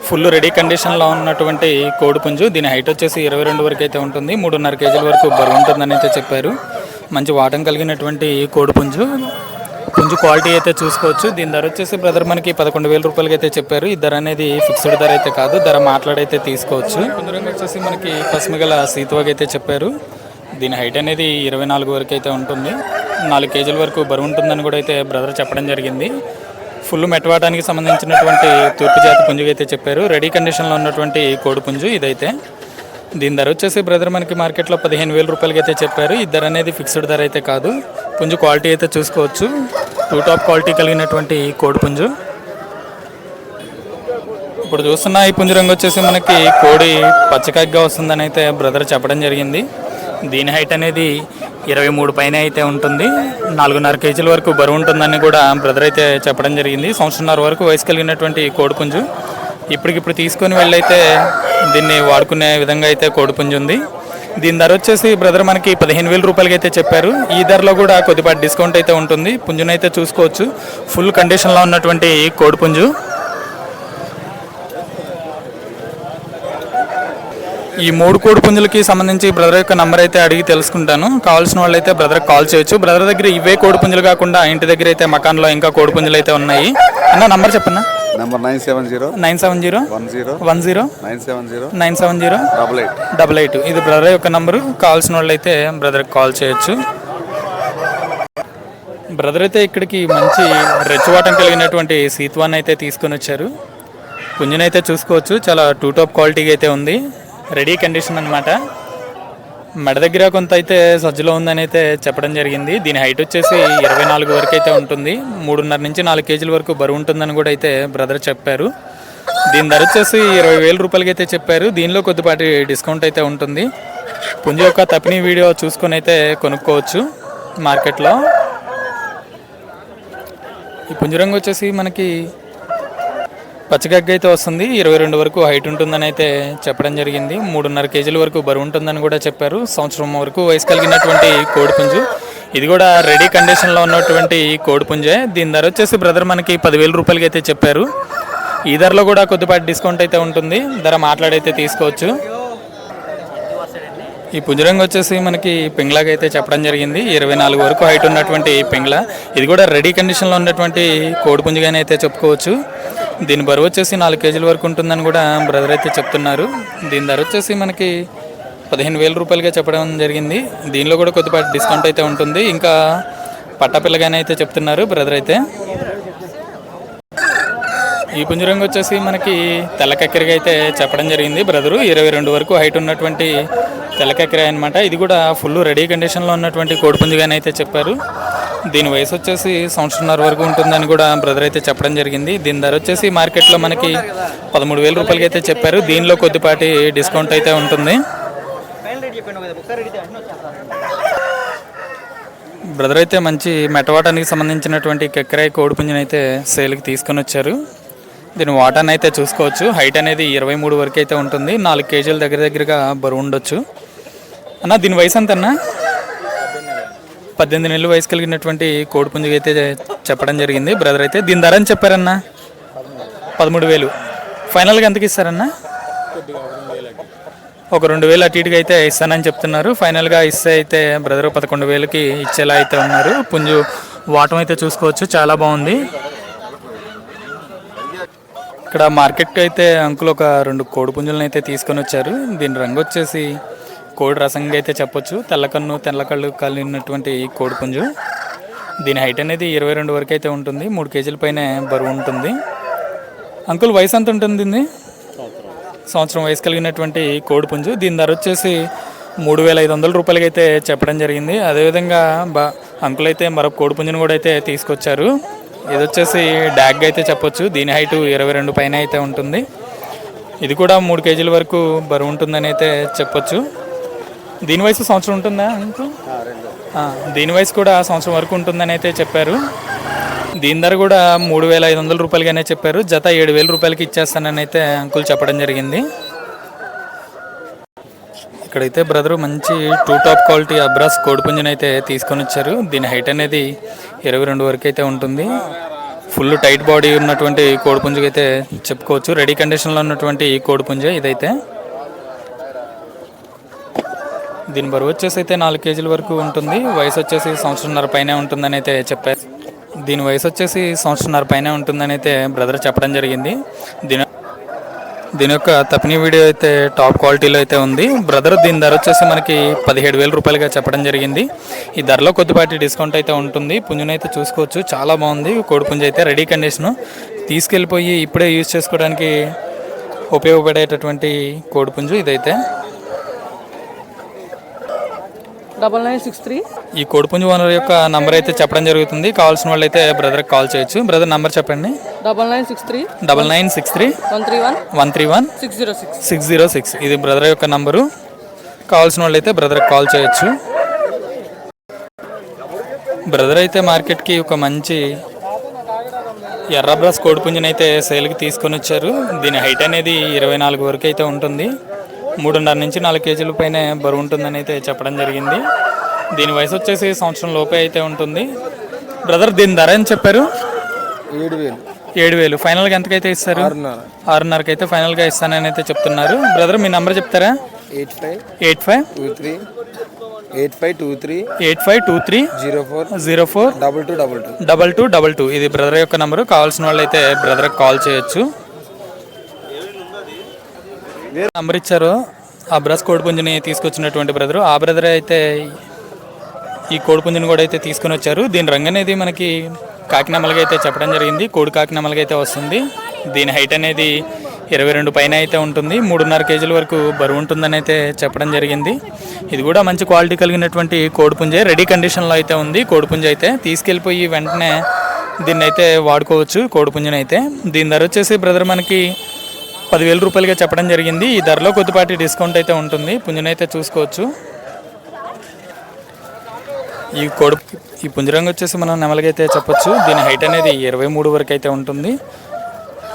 Speaker 1: ఫుల్ రెడీ కండిషన్లో ఉన్నటువంటి కోడిపుంజు. దీని హైట్ వచ్చేసి ఇరవై రెండు వరకు అయితే ఉంటుంది. మూడున్నర కేజీల వరకు బరువు ఉంటుందని అయితే చెప్పారు. మంచి వాటం కలిగినటువంటి కోడిపుంజు. పుంజు క్వాలిటీ అయితే చూసుకోవచ్చు. దీని ధర వచ్చేసి బ్రదర్ మనకి పదకొండు వేల రూపాయలకి అయితే చెప్పారు. ఈ ధర అనేది ఫిక్స్డ్ ధర అయితే కాదు. ధర మాట్లాడైతే తీసుకోవచ్చు. కొందరంగా వచ్చేసి మనకి పసుమగల సీతువగా అయితే చెప్పారు. దీని హైట్ అనేది ఇరవై నాలుగు వరకు అయితే ఉంటుంది. నాలుగు కేజీల వరకు బరువు ఉంటుందని కూడా అయితే బ్రదర్ చెప్పడం జరిగింది. ఫుల్ మెట్టవాటానికి సంబంధించినటువంటి తూర్పు జాతి పుంజుగా అయితే చెప్పారు. రెడీ కండిషన్లో ఉన్నటువంటి కోడి పుంజు ఇదైతే. దీని ధర వచ్చేసి బ్రదర్ మనకి మార్కెట్లో పదిహేను వేల రూపాయలకి అయితే చెప్పారు. ఈ ధర అనేది ఫిక్స్డ్ ధర అయితే కాదు. పుంజు క్వాలిటీ అయితే చూసుకోవచ్చు. టూ టాప్ క్వాలిటీ కలిగినటువంటి కోడి పుంజు. ఇప్పుడు చూస్తున్న ఈ పుంజు రంగు వచ్చేసి మనకి కోడి పచ్చకాగ్గా వస్తుందని అయితే బ్రదర్ చెప్పడం జరిగింది. దీని హైట్ అనేది ఇరవై మూడు పైన అయితే ఉంటుంది. నాలుగున్నర కేజీల వరకు బరువు ఉంటుందని కూడా బ్రదర్ అయితే చెప్పడం జరిగింది. సంవత్సరంన్నర వరకు వయసు కలిగినటువంటి కోడిపుంజు. ఇప్పటికిప్పుడు తీసుకొని వెళ్ళైతే దీన్ని వాడుకునే విధంగా అయితే కోడిపుంజు ఉంది. దీని ధర వచ్చేసి బ్రదర్ మనకి పదిహేను వేల రూపాయలకి అయితే చెప్పారు. ఈ ధరలో కూడా కొద్దిపాటి డిస్కౌంట్ అయితే ఉంటుంది. పుంజునైతే చూసుకోవచ్చు. ఫుల్ కండిషన్లో ఉన్నటువంటి కోడిపుంజు. ఈ మూడు కోడి పుంజులకి సంబంధించి బ్రదర్ యొక్క నంబర్ అయితే అడిగి తెలుసుకుంటాను. కావాల్సిన వాళ్ళు అయితే బ్రదర్ కాల్ చేయొచ్చు. బ్రదర్ దగ్గర ఇవే కోడి పుంజులు కాకుండా ఇంటి దగ్గర అయితే మకాన్లో ఇంకా కోడి పుంజులు అయితే ఉన్నాయి. అన్న నంబర్ చెప్పన్నా?
Speaker 2: Number nine seven zero
Speaker 1: nine seven zero
Speaker 2: one zero
Speaker 1: one zero
Speaker 2: nine seven zero
Speaker 1: nine seven zero
Speaker 2: double eight
Speaker 1: double eight. ఇది బ్రదర్ యొక్క నంబరు. కావాల్సిన వాళ్ళు అయితే బ్రదర్కి కాల్ చేయొచ్చు. బ్రదర్ అయితే ఇక్కడికి మంచి రెచ్చువాటం కలిగినటువంటి సీత్వాన్ని అయితే తీసుకొని వచ్చారు. పుంజునైతే చూసుకోవచ్చు. చాలా టూ టాప్ క్వాలిటీగా అయితే ఉంది. రెడీ కండిషన్ అనమాట మెడ దగ్గర కొంత అయితే సజ్జలో ఉందని అయితే చెప్పడం జరిగింది. దీని హైట్ వచ్చేసి ఇరవై నాలుగు వరకు అయితే ఉంటుంది. మూడున్నర నుంచి నాలుగు కేజీల వరకు బరువు ఉంటుందని కూడా అయితే బ్రదర్ చెప్పారు. దీని ధర వచ్చేసి ఇరవై వేల రూపాయలకి అయితే చెప్పారు. దీనిలో కొద్దిపాటి డిస్కౌంట్ అయితే ఉంటుంది. పుంజు యొక్క తపిని వీడియో చూసుకొని అయితే కొనుక్కోవచ్చు మార్కెట్లో. ఈ పుంజరంగు వచ్చేసి మనకి పచ్చగగ్గ అయితే వస్తుంది. ఇరవై రెండు వరకు హైట్ ఉంటుందని అయితే చెప్పడం జరిగింది. మూడున్నర కేజీల వరకు బరువు ఉంటుందని కూడా చెప్పారు. సంవత్సరం వరకు వయసు కలిగినటువంటి కోడిపుంజు. ఇది కూడా రెడీ కండిషన్లో ఉన్నటువంటి కోడిపుంజే. దీని ధర వచ్చేసి బ్రదర్ మనకి పదివేల రూపాయలకి అయితే చెప్పారు. ఈ ధరలో కూడా కొద్దిపాటి డిస్కౌంట్ అయితే ఉంటుంది. ధర మాట్లాడైతే తీసుకోవచ్చు. ఈ పుంజరంగు వచ్చేసి మనకి పింగ్లాగా అయితే చెప్పడం జరిగింది. ఇరవై నాలుగు వరకు హైట్ ఉన్నటువంటి పింగ్ల. ఇది కూడా రెడీ కండిషన్లో ఉన్నటువంటి కోడి పుంజుగానే అయితే చెప్పుకోవచ్చు. దీని బరువు వచ్చేసి నాలుగు కేజీల వరకు ఉంటుందని కూడా బ్రదర్ అయితే చెప్తున్నారు. దీని ధర వచ్చేసి మనకి పదిహేను వేల రూపాయలుగా చెప్పడం జరిగింది. దీనిలో కూడా కొద్దిపాటి డిస్కౌంట్ అయితే ఉంటుంది. ఇంకా పట్టపిల్లగానే అయితే చెప్తున్నారు బ్రదర్ అయితే. ఈ పుంజరంగు వచ్చేసి మనకి తెల్లకక్కెరగా అయితే చెప్పడం జరిగింది బ్రదరు. ఇరవై రెండు వరకు హైట్ ఉన్నటువంటి తెల్లకక్కెర అనమాట ఇది కూడా ఫుల్ రెడీ కండిషన్లో ఉన్నటువంటి కోడిపుంజుగానే అయితే చెప్పారు. దీని వయసు వచ్చేసి సంవత్సరంన్నర వరకు ఉంటుందని కూడా బ్రదర్ అయితే చెప్పడం జరిగింది. దీని ధర వచ్చేసి మార్కెట్లో మనకి పదమూడు వేల రూపాయలకి అయితే చెప్పారు. దీనిలో కొద్దిపాటి డిస్కౌంట్ అయితే ఉంటుంది. బ్రదర్ అయితే మంచి మెటవాటానికి సంబంధించినటువంటి కెక్కరాయి కోడిపుంజుని సేల్కి తీసుకొని వచ్చారు. దీని వాటాన్ని అయితే చూసుకోవచ్చు. హైట్ అనేది ఇరవై మూడు వరకు అయితే ఉంటుంది. నాలుగు కేజీల దగ్గర దగ్గరగా బరువు ఉండొచ్చు. అన్న దీని వయసు ఎంత అన్న పద్దెనిమిది నెలలు వయసు కలిగినటువంటి కోడిపుంజుకి అయితే చెప్పడం జరిగింది. బ్రదర్ అయితే దీని ధర అని చెప్పారన్న? పదమూడు వేలు. ఫైనల్గా ఎంతకి ఇస్తారన్న? ఒక రెండు వేలు అటు ఇటుగా అయితే ఇస్తానని చెప్తున్నారు. ఫైనల్గా ఇస్తే అయితే బ్రదర్ పదకొండు వేలకి ఇచ్చేలా అయితే ఉన్నారు. పుంజు వాటం అయితే చూసుకోవచ్చు. చాలా బాగుంది. ఇక్కడ మార్కెట్కి అయితే అంకుల్ ఒక రెండు కోడి పుంజులను అయితే తీసుకొని వచ్చారు. దీని రంగు వచ్చేసి కోడి రసంగా అయితే చెప్పొచ్చు. తెల్లకన్ను తెల్లకళ్ళు కలిగినటువంటి కోడి పుంజు. దీని హైట్ అనేది ఇరవై రెండు వరకు అయితే ఉంటుంది. మూడు కేజీల పైన బరువు ఉంటుంది. అంకుల్ వయసు ఎంత ఉంటుంది దీన్ని? సంవత్సరం వయసు కలిగినటువంటి కోడి పుంజు. దీని ధర వచ్చేసి మూడు వేల ఐదు వందల రూపాయలకి అయితే చెప్పడం జరిగింది. అదేవిధంగా బా అంకుల్ అయితే మరొక కోడి పుంజును కూడా అయితే తీసుకొచ్చారు. ఇది వచ్చేసి డాగ్ అయితే చెప్పొచ్చు. దీని హైట్ ఇరవై రెండు పైన అయితే ఉంటుంది. ఇది కూడా మూడు కేజీల వరకు బరువు ఉంటుందని అయితే చెప్పొచ్చు. దీని వయసు సంవత్సరం ఉంటుందా దీని వయసు కూడా సంవత్సరం వరకు ఉంటుందని అయితే చెప్పారు. దీని ధర కూడా మూడు వేల ఐదు వందల రూపాయలుగానే చెప్పారు. జత ఏడు వేల రూపాయలకి ఇచ్చేస్తానని అయితే అంకుల్ చెప్పడం జరిగింది. ఇక్కడైతే బ్రదర్ మంచి టూ టాప్ క్వాలిటీ అబ్రాస్ కోడిపుంజుని అయితే తీసుకొని వచ్చారు దీని హైట్ అనేది ఇరవై రెండు వరకు అయితే ఉంటుంది. ఫుల్ టైట్ బాడీ ఉన్నటువంటి కోడిపుంజుకి అయితే చెప్పుకోవచ్చు. రెడీ కండిషన్లో ఉన్నటువంటి ఈ కోడిపుంజే ఇదైతే. దీని బరువు వచ్చేసి అయితే నాలుగు కేజీల వరకు ఉంటుంది. వయసు వచ్చేసి సంవత్సరంన్నర పైనే ఉంటుందని అయితే చెప్పారు. దీని వయసు వచ్చేసి సంవత్సరంన్నర పైనే ఉంటుందని అయితే బ్రదర్ చెప్పడం జరిగింది. దీని దీని యొక్క తపిని వీడియో అయితే టాప్ క్వాలిటీలో అయితే ఉంది. బ్రదర్ దీని ధర వచ్చేసి మనకి పదిహేడు వేల రూపాయలుగా చెప్పడం జరిగింది. ఈ ధరలో కొద్దిపాటి డిస్కౌంట్ అయితే ఉంటుంది. పుంజునైతే చూసుకోవచ్చు. చాలా బాగుంది. కోడిపుంజ అయితే రెడీ కండిషను. తీసుకెళ్ళిపోయి ఇప్పుడే యూజ్ చేసుకోవడానికి ఉపయోగపడేటటువంటి కోడిపుంజు ఇదైతే.
Speaker 3: Double nine six three.
Speaker 1: ఈ కోడిపుంజు ఓనర్ యొక్క నంబర్ అయితే చెప్పడం జరుగుతుంది. కావాల్సిన వాళ్ళు అయితే బ్రదర్కి కాల్ చేయొచ్చు. బ్రదర్ నంబర్ చెప్పండి.
Speaker 3: Double nine six three.
Speaker 1: Double nine six three.
Speaker 3: One three one.
Speaker 1: One three one.
Speaker 3: Six zero six.
Speaker 1: Six zero six. ఇది బ్రదర్ యొక్క నంబరు. కావాల్సిన వాళ్ళు అయితే బ్రదర్కి కాల్ చేయొచ్చు. బ్రదర్ అయితే మార్కెట్కి ఒక మంచి ఎర్రబ్రాస్ కోడిపుంజుని అయితే సేల్కి తీసుకొని వచ్చారు. దీని హైట్ అనేది ఇరవై నాలుగు వరకు అయితే ఉంటుంది. మూడున్నర నుంచి నాలుగు కేజీల పైన బరువు ఉంటుందని అయితే చెప్పడం జరిగింది. దీని వయసు వచ్చేసి సంవత్సరం లోపే అయితే ఉంటుంది. బ్రదర్ దీని ధర అని చెప్పారు?
Speaker 2: ఏడు వేలు.
Speaker 1: ఏడు వేలు. ఫైనల్గా ఎంతకైతే ఇస్తారు?
Speaker 2: ఆరున్నర.
Speaker 1: ఆరున్నరకి అయితే ఫైనల్గా ఇస్తానని అయితే చెప్తున్నారు. బ్రదర్ మీ నంబర్ చెప్తారా?
Speaker 2: Eight five.
Speaker 1: Eight five.
Speaker 2: Two three. Eight five two three.
Speaker 1: Eight five two three.
Speaker 2: Zero four.
Speaker 1: Zero four.
Speaker 2: Double two double two.
Speaker 1: Double two double two. ఇది బ్రదర్ యొక్క నెంబరు. కావాల్సిన వాళ్ళు అయితే బ్రదర్కి కాల్ చేయొచ్చు. నంబర్ ఆ బ్రస్ కోడిపుంజుని తీసుకొచ్చినటువంటి బ్రదర్ ఆ బ్రదర్ అయితే ఈ కోడిపుంజుని కూడా అయితే తీసుకొని వచ్చారు. దీని రంగు అనేది మనకి కాకినామలగా అయితే చెప్పడం జరిగింది. కోడి కాకినామలగా అయితే వస్తుంది. దీని హైట్ అనేది ఇరవై రెండు పైన అయితే ఉంటుంది. మూడున్నర కేజీల వరకు బరువు ఉంటుందని అయితే చెప్పడం జరిగింది. ఇది కూడా మంచి క్వాలిటీ కలిగినటువంటి కోడిపుంజే రెడీ కండిషన్లో అయితే ఉంది. కోడిపుంజ అయితే తీసుకెళ్ళిపోయి వెంటనే దీన్ని అయితే వాడుకోవచ్చు కోడిపుంజని అయితే. దీని ధర వచ్చేసి బ్రదర్ మనకి పదివేల రూపాయలుగా చెప్పడం జరిగింది. ఈ ధరలో కొద్దిపాటి డిస్కౌంట్ అయితే ఉంటుంది. పుంజునైతే చూసుకోవచ్చు. ఈ కొడు ఈ పుంజరంగు వచ్చేసి మనం నెమలకైతే చెప్పొచ్చు. దీని హైట్ అనేది ఇరవై మూడు వరకు అయితే ఉంటుంది.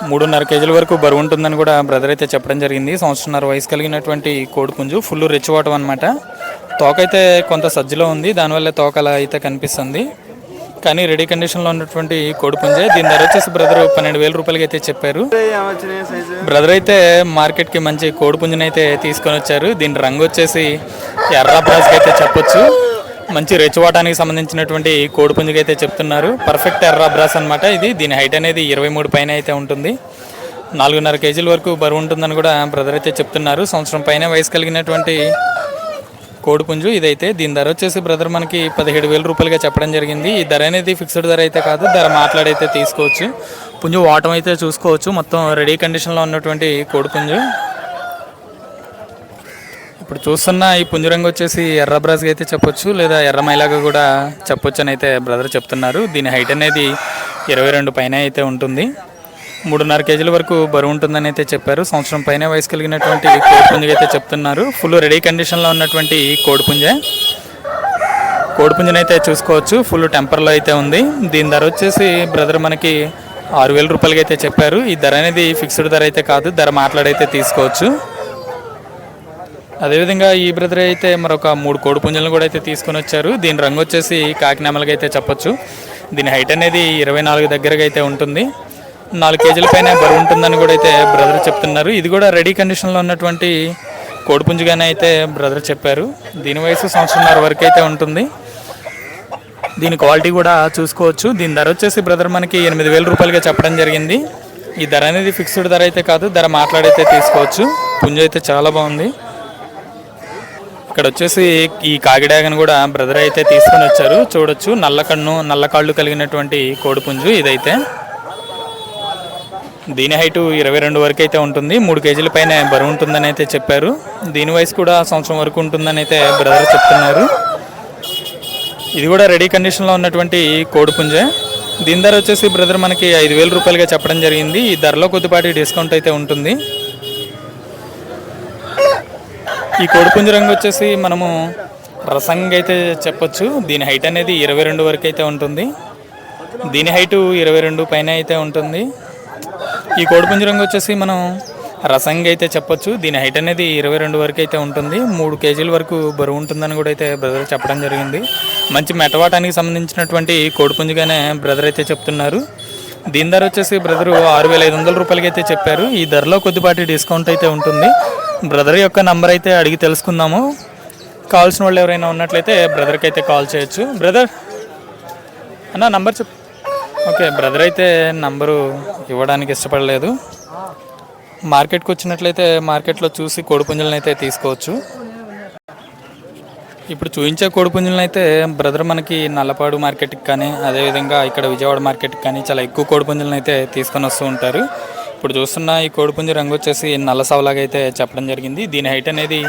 Speaker 1: మూడున్నర కేజీల వరకు బరువు ఉంటుందని కూడా బ్రదర్ అయితే చెప్పడం జరిగింది. సంవత్సరంన్నర వయసు కలిగినటువంటి కోడి పుంజు ఫుల్ వాటం అనమాట తోక అయితే కొంత సజ్జలో ఉంది. దానివల్ల తోక అలా అయితే కనిపిస్తుంది. కానీ రెడీ కండిషన్లో ఉన్నటువంటి కోడిపుంజ దీని ధర వచ్చేసి బ్రదర్ పన్నెండు వేల రూపాయలకి అయితే చెప్పారు. బ్రదర్ అయితే మార్కెట్కి మంచి కోడి అయితే తీసుకొని వచ్చారు. దీని రంగు వచ్చేసి ఎర్ర బ్రాస్కి అయితే చెప్పొచ్చు. మంచి రెచ్చవాటానికి సంబంధించినటువంటి కోడిపుంజకి అయితే చెప్తున్నారు. పర్ఫెక్ట్ ఎర్ర బ్రాస్ అనమాట ఇది. దీని హైట్ అనేది ఇరవై మూడు పైన అయితే ఉంటుంది. నాలుగున్నర కేజీల వరకు బరువు ఉంటుందని కూడా బ్రదర్ అయితే చెప్తున్నారు. సంవత్సరం పైన వయసు కలిగినటువంటి కోడిపుంజు ఇదైతే దీని ధర వచ్చేసి బ్రదర్ మనకి పదిహేడు వేల రూపాయలుగా చెప్పడం జరిగింది. ఈ ధర అనేది ఫిక్స్డ్ ధర అయితే కాదు ధర మాట్లాడైతే తీసుకోవచ్చు. పుంజు వాటం అయితే చూసుకోవచ్చు మొత్తం రెడీ కండిషన్లో ఉన్నటువంటి కోడిపుంజు. ఇప్పుడు చూస్తున్న ఈ పుంజరంగు వచ్చేసి ఎర్ర బ్రాజ్గా అయితే చెప్పొచ్చు లేదా ఎర్ర మైలాగా కూడా చెప్పొచ్చు అని అయితే బ్రదర్ చెప్తున్నారు. దీని హైట్ అనేది ఇరవై రెండు పైన అయితే ఉంటుంది. మూడున్నర కేజీల వరకు బరువు ఉంటుందని అయితే చెప్పారు. సంవత్సరం పైన వయసు కలిగినటువంటి కోడిపుంజ అయితే చెప్తున్నారు. ఫుల్ రెడీ కండిషన్లో ఉన్నటువంటి కోడిపుంజ కోడిపుంజని అయితే చూసుకోవచ్చు. ఫుల్ టెంపర్లో అయితే ఉంది. దీని ధర వచ్చేసి బ్రదర్ మనకి ఆరు వేల రూపాయలకి అయితే చెప్పారు. ఈ ధర అనేది ఫిక్స్డ్ ధర అయితే కాదు. ధర మాట్లాడైతే తీసుకోవచ్చు. అదేవిధంగా ఈ బ్రదర్ అయితే మరొక మూడు కోడి పుంజలను కూడా అయితే తీసుకొని వచ్చారు. దీని రంగు వచ్చేసి కాకినామలకి అయితే చెప్పొచ్చు. దీని హైట్ అనేది ఇరవై నాలుగు దగ్గరగా అయితే ఉంటుంది. నాలుగు కేజీల పైన బరువు ఉంటుందని కూడా అయితే బ్రదర్ చెప్తున్నారు. ఇది కూడా రెడీ కండిషన్లో ఉన్నటువంటి కోడిపుంజుగానే అయితే బ్రదర్ చెప్పారు. దీని వయసు సంవత్సరంన్నర వరకు అయితే ఉంటుంది. దీని క్వాలిటీ కూడా చూసుకోవచ్చు. దీని ధర వచ్చేసి బ్రదర్ మనకి ఎనిమిది వేల రూపాయలుగా చెప్పడం జరిగింది. ఈ ధర అనేది ఫిక్స్డ్ ధర అయితే కాదు ధర మాట్లాడైతే తీసుకోవచ్చు. పుంజు అయితే చాలా బాగుంది. ఇక్కడ వచ్చేసి ఈ కాకిడాగను కూడా బ్రదర్ అయితే తీసుకొని వచ్చారు. చూడొచ్చు నల్ల కన్ను నల్ల కాళ్ళు కలిగినటువంటి కోడిపుంజు ఇదైతే. దీని హైటు ఇరవై రెండు వరకు అయితే ఉంటుంది. మూడు కేజీల పైన బరువు ఉంటుందని అయితే చెప్పారు. దీని వయసు కూడా సంవత్సరం వరకు ఉంటుందని అయితే బ్రదర్ చెప్తున్నారు. ఇది కూడా రెడీ కండిషన్లో ఉన్నటువంటి కోడిపుంజే దీని ధర వచ్చేసి బ్రదర్ మనకి ఐదు వేల రూపాయలుగా చెప్పడం జరిగింది. ఈ ధరలో కొద్దిపాటి డిస్కౌంట్ అయితే ఉంటుంది. ఈ కోడిపుంజ రంగు వచ్చేసి మనము రసంగా అయితే చెప్పొచ్చు. దీని హైట్ అనేది ఇరవై రెండు వరకు అయితే ఉంటుంది. దీని హైటు ఇరవై రెండు పైన అయితే ఉంటుంది. ఈ కోడిపుంజు రంగు వచ్చేసి మనం రసంగా అయితే చెప్పొచ్చు. దీని హైట్ అనేది ఇరవై రెండు వరకు అయితే ఉంటుంది. మూడు కేజీల వరకు బరువు ఉంటుందని కూడా అయితే బ్రదర్ చెప్పడం జరిగింది. మంచి మెటవాటానికి సంబంధించినటువంటి కోడిపుంజుగానే బ్రదర్ అయితే చెప్తున్నారు. దీని ధర వచ్చేసి బ్రదరు ఆరు వేల ఐదు వందల రూపాయలకి అయితే చెప్పారు. ఈ ధరలో కొద్దిపాటి డిస్కౌంట్ అయితే ఉంటుంది. బ్రదర్ యొక్క నంబర్ అయితే అడిగి తెలుసుకుందాము. కావాల్సిన వాళ్ళు ఎవరైనా ఉన్నట్లయితే బ్రదర్కి అయితే కాల్ చేయొచ్చు. బ్రదర్ అన్న నంబర్ చెప్ ఓకే బ్రదర్ అయితే నంబరు ఇవ్వడానికి ఇష్టపడలేదు. మార్కెట్కి వచ్చినట్లయితే మార్కెట్లో చూసి కోడిపుంజలను అయితే తీసుకోవచ్చు. ఇప్పుడు చూపించే కోడిపుంజులను అయితే బ్రదర్ మనకి నల్లపాడు మార్కెట్కి కానీ అదేవిధంగా ఇక్కడ విజయవాడ మార్కెట్కి కానీ చాలా ఎక్కువ కోడిపుంజులను అయితే తీసుకొని వస్తూ ఉంటారు. ఇప్పుడు చూస్తున్న ఈ కోడిపుంజు రంగు వచ్చేసి నల్ల సవలాగా అయితే చెప్పడం జరిగింది. దీని హైట్ అనేది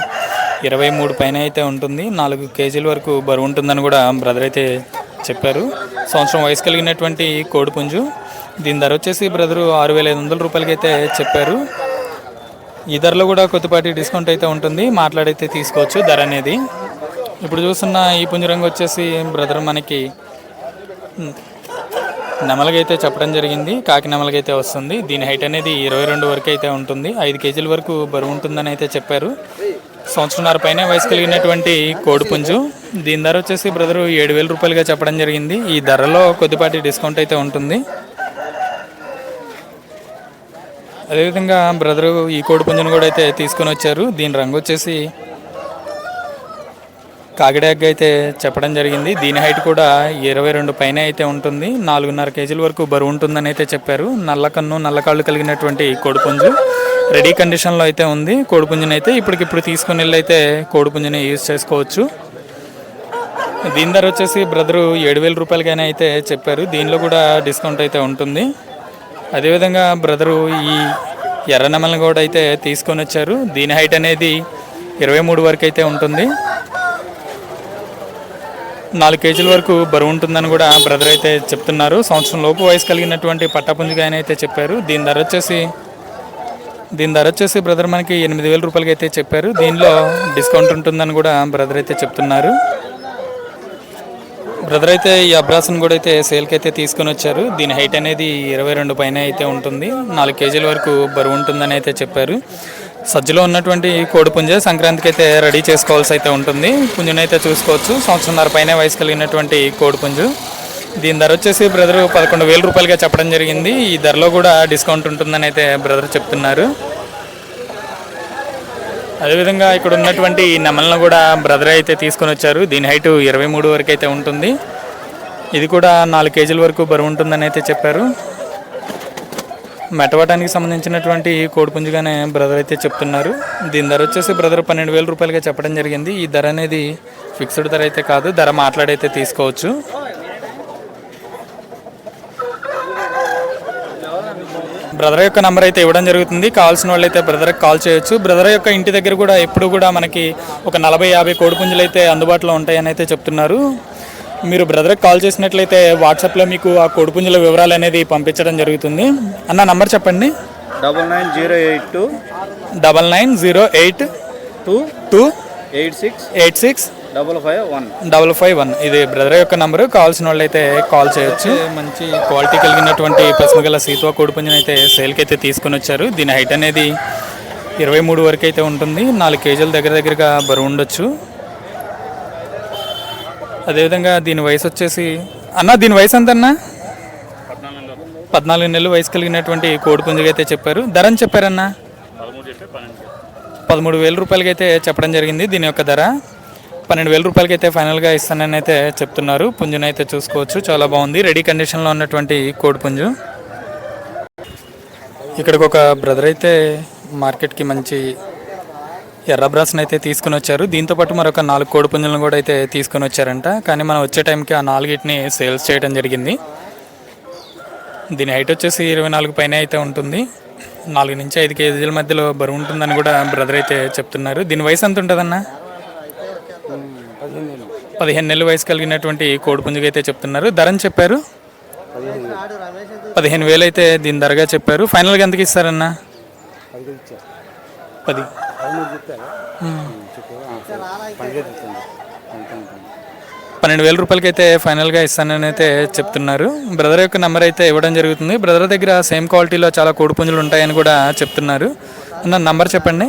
Speaker 1: ఇరవై మూడు పైన అయితే ఉంటుంది. నాలుగు కేజీల వరకు బరువు ఉంటుందని కూడా బ్రదర్ అయితే చెప్పారు. సంవత్సరం వయసు కలిగినటువంటి కోడిపుంజు. దీని ధర వచ్చేసి బ్రదరు ఆరు వేల ఐదు వందల రూపాయలకి అయితే చెప్పారు. ఈ ధరలో కూడా కొద్దిపాటి డిస్కౌంట్ అయితే ఉంటుంది. మాట్లాడైతే తీసుకోవచ్చు ధర అనేది. ఇప్పుడు చూస్తున్న ఈ పుంజరంగు వచ్చేసి బ్రదర్ మనకి నెమలకైతే చెప్పడం జరిగింది. కాకి నెమలకైతే వస్తుంది. దీని హైట్ అనేది ఇరవై రెండు వరకు అయితే ఉంటుంది. ఐదు కేజీల వరకు బరువు ఉంటుందని అయితే చెప్పారు. సంవత్సరంన్నర పైన వయసు కలిగినటువంటి కోడిపుంజు. దీని ధర వచ్చేసి బ్రదరు ఏడు వేల రూపాయలుగా చెప్పడం జరిగింది. ఈ ధరలో కొద్దిపాటి డిస్కౌంట్ అయితే ఉంటుంది. అదేవిధంగా బ్రదరు ఈ కోడిపుంజును కూడా అయితే తీసుకొని వచ్చారు. దీని రంగు వచ్చేసి కాకిడాగ్ అయితే చెప్పడం జరిగింది. దీని హైట్ కూడా ఇరవై రెండు పైన అయితే ఉంటుంది. నాలుగున్నర కేజీల వరకు బరువు ఉంటుందని అయితే చెప్పారు. నల్ల కన్ను నల్ల కాళ్ళు కలిగినటువంటి కోడిపుంజు రెడీ కండిషన్లో అయితే ఉంది. కోడిపుంజుని అయితే ఇప్పటికిప్పుడు తీసుకుని వెళ్ళి అయితే కోడిపుంజుని యూజ్ చేసుకోవచ్చు. దీని ధర వచ్చేసి బ్రదరు ఏడు వేల రూపాయలకైనా అయితే చెప్పారు. దీనిలో కూడా డిస్కౌంట్ అయితే ఉంటుంది. అదేవిధంగా బ్రదరు ఈ ఎర్ర నెమలను కూడా అయితే తీసుకొని వచ్చారు. దీని హైట్ అనేది ఇరవై మూడు వరకు అయితే ఉంటుంది. నాలుగు కేజీల వరకు బరువు ఉంటుందని కూడా బ్రదర్ అయితే చెప్తున్నారు. సంవత్సరం లోపు వయసు కలిగినటువంటి పట్టాపుంజిగా ఆయన అయితే చెప్పారు. దీని ధర వచ్చేసి దీని ధర వచ్చేసి బ్రదర్ మనకి ఎనిమిది వేల రూపాయలకి అయితే చెప్పారు. దీనిలో డిస్కౌంట్ ఉంటుందని కూడా బ్రదర్ అయితే చెప్తున్నారు. బ్రదర్ అయితే ఈ అబ్రాసన్ కూడా అయితే సేల్కి అయితే తీసుకొని వచ్చారు. దీని హైట్ అనేది ఇరవై రెండు పైన అయితే ఉంటుంది. నాలుగు కేజీల వరకు బరువు ఉంటుందని అయితే చెప్పారు. సజ్జలో ఉన్నటువంటి కోడి పుంజ సంక్రాంతికి అయితే రెడీ చేసుకోవాల్సి అయితే ఉంటుంది. పుంజుని అయితే చూసుకోవచ్చు. సంవత్సరంన్నర పైన వయసు కలిగినటువంటి కోడి పుంజు. దీని ధర వచ్చేసి బ్రదర్ పదకొండు వేల రూపాయలుగా చెప్పడం జరిగింది. ఈ ధరలో కూడా డిస్కౌంట్ ఉంటుందని అయితే బ్రదర్ చెప్తున్నారు. అదేవిధంగా ఇక్కడ ఉన్నటువంటి ఈ నెమలను కూడా బ్రదర్ అయితే తీసుకొని వచ్చారు. దీని హైట్ ఇరవై మూడు వరకు అయితే ఉంటుంది. ఇది కూడా నాలుగు కేజీల వరకు బరువు ఉంటుందని అయితే చెప్పారు. మెటవటానికి సంబంధించినటువంటి కోడిపుంజుగానే బ్రదర్ అయితే చెప్తున్నారు. దీని ధర వచ్చేసి బ్రదర్ పన్నెండు వేల రూపాయలుగా చెప్పడం జరిగింది. ఈ ధర అనేది ఫిక్స్డ్ ధర అయితే కాదు ధర మాట్లాడైతే తీసుకోవచ్చు. బ్రదర్ యొక్క నెంబర్ అయితే ఇవ్వడం జరుగుతుంది. కావాల్సిన వాళ్ళు అయితే బ్రదర్కి కాల్ చేయొచ్చు. బ్రదర్ యొక్క ఇంటి దగ్గర కూడా ఎప్పుడు కూడా మనకి ఒక నలభై యాభై కోడిపుంజులు అయితే అందుబాటులో ఉంటాయని అయితే చెప్తున్నారు. మీరు బ్రదర్కి కాల్ చేసినట్లయితే వాట్సాప్లో మీకు ఆ కోడిపుంజుల వివరాలు అనేది పంపించడం జరుగుతుంది. అన్న నంబర్ చెప్పండి.
Speaker 2: Double nine zero eight two
Speaker 1: double nine zero eight
Speaker 2: two
Speaker 1: two
Speaker 2: eight six
Speaker 1: eight six
Speaker 2: double five one
Speaker 1: double five one ఇది బ్రదర్ యొక్క నంబరు కావాల్సిన వాళ్ళు అయితే కాల్ చేయొచ్చు మంచి క్వాలిటీ కలిగినటువంటి పసుమగల సీతువా కోడిపుంజని అయితే సేల్కి అయితే తీసుకొని వచ్చారు. దీని హైట్ అనేది ఇరవై మూడు వరకు అయితే ఉంటుంది. నాలుగు కేజీల దగ్గర దగ్గరగా బరువు ఉండొచ్చు. అదేవిధంగా దీని వయసు వచ్చేసి అన్న దీని వయసు ఎంత అన్న పద్నాలుగు నెలలు వయసు కలిగినటువంటి కోడిపుంజుగా అయితే చెప్పారు. ధర అని చెప్పారన్న? పదమూడు వేల రూపాయలకి అయితే చెప్పడం జరిగింది దీని యొక్క ధర. పన్నెండు వేల రూపాయలకి అయితే ఫైనల్గా ఇస్తానని అయితే చెప్తున్నారు. పుంజుని అయితే చూసుకోవచ్చు. చాలా బాగుంది. రెడీ కండిషన్లో ఉన్నటువంటి కోడి పుంజు ఇక్కడికి ఒక బ్రదర్ అయితే మార్కెట్కి మంచి ఎర్రబ్రాస్ని అయితే తీసుకుని వచ్చారు. దీంతో పాటు మరొక నాలుగు కోడి పుంజులను కూడా అయితే తీసుకొని వచ్చారంట. కానీ మనం వచ్చే టైంకి ఆ నాలుగిటిని సేల్స్ చేయడం జరిగింది. దీని హైట్ వచ్చేసి ఇరవై నాలుగు పైన అయితే ఉంటుంది. నాలుగు నుంచి ఐదు కేజీల మధ్యలో బరువు ఉంటుందని కూడా బ్రదర్ అయితే చెప్తున్నారు. దీని వయసు ఎంత ఉంటుందన్న? పదిహేను నెలల వయసు కలిగినటువంటి కోడి పుంజుగా అయితే చెప్తున్నారు. ధరని చెప్పారు? పదిహేను వేలు అయితే దీని ధరగా చెప్పారు. ఫైనల్గా ఎంతకి ఇస్తారన్నా? పది. పన్నెండు వేల రూపాయలకి అయితే ఫైనల్గా ఇస్తానని అయితే చెప్తున్నారు. బ్రదర్ యొక్క నెంబర్ అయితే ఇవ్వడం జరుగుతుంది. బ్రదర్ దగ్గర సేమ్ క్వాలిటీలో చాలా కోడి పుంజులు ఉంటాయని కూడా చెప్తున్నారు. అన్న నంబర్ చెప్పండి.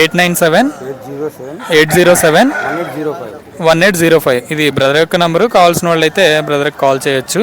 Speaker 1: Eight nine seven.
Speaker 2: Eight zero seven.
Speaker 1: Eight zero seven.
Speaker 2: One eight zero five.
Speaker 1: One eight zero five. ఇది బ్రదర్ యొక్క నంబరు. కావాల్సిన వాళ్ళు అయితే బ్రదర్కి కాల్ చేయొచ్చు.